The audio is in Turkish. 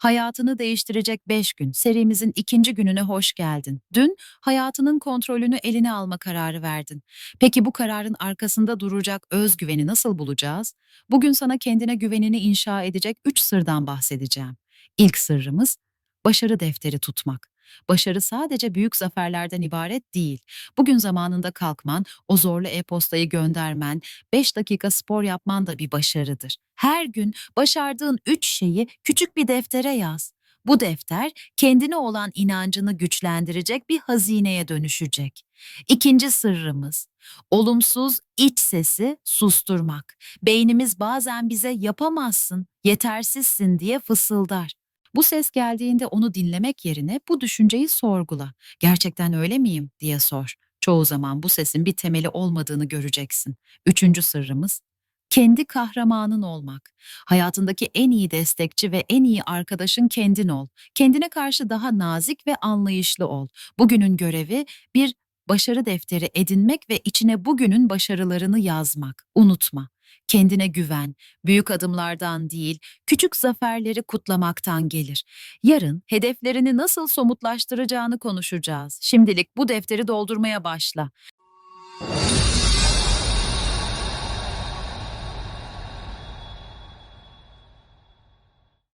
Hayatını değiştirecek 5 gün serimizin ikinci gününe hoş geldin. Dün hayatının kontrolünü eline alma kararı verdin. Peki bu kararın arkasında duracak özgüveni nasıl bulacağız? Bugün sana kendine güvenini inşa edecek 3 sırdan bahsedeceğim. İlk sırrımız başarı defteri tutmak. Başarı sadece büyük zaferlerden ibaret değil. Bugün zamanında kalkman, o zorlu e-postayı göndermen, 5 dakika spor yapman da bir başarıdır. Her gün başardığın 3 şeyi küçük bir deftere yaz. Bu defter kendine olan inancını güçlendirecek bir hazineye dönüşecek. İkinci sırrımız olumsuz iç sesi susturmak. Beynimiz bazen bize yapamazsın, yetersizsin diye fısıldar. Bu ses geldiğinde onu dinlemek yerine bu düşünceyi sorgula. Gerçekten öyle miyim diye sor. Çoğu zaman bu sesin bir temeli olmadığını göreceksin. Üçüncü sırrımız kendi kahramanın olmak. Hayatındaki en iyi destekçi ve en iyi arkadaşın kendin ol. Kendine karşı daha nazik ve anlayışlı ol. Bugünün görevi bir başarı defteri edinmek ve içine bugünün başarılarını yazmak. Unutma. Kendine güven, büyük adımlardan değil, küçük zaferleri kutlamaktan gelir. Yarın hedeflerini nasıl somutlaştıracağını konuşacağız. Şimdilik bu defteri doldurmaya başla.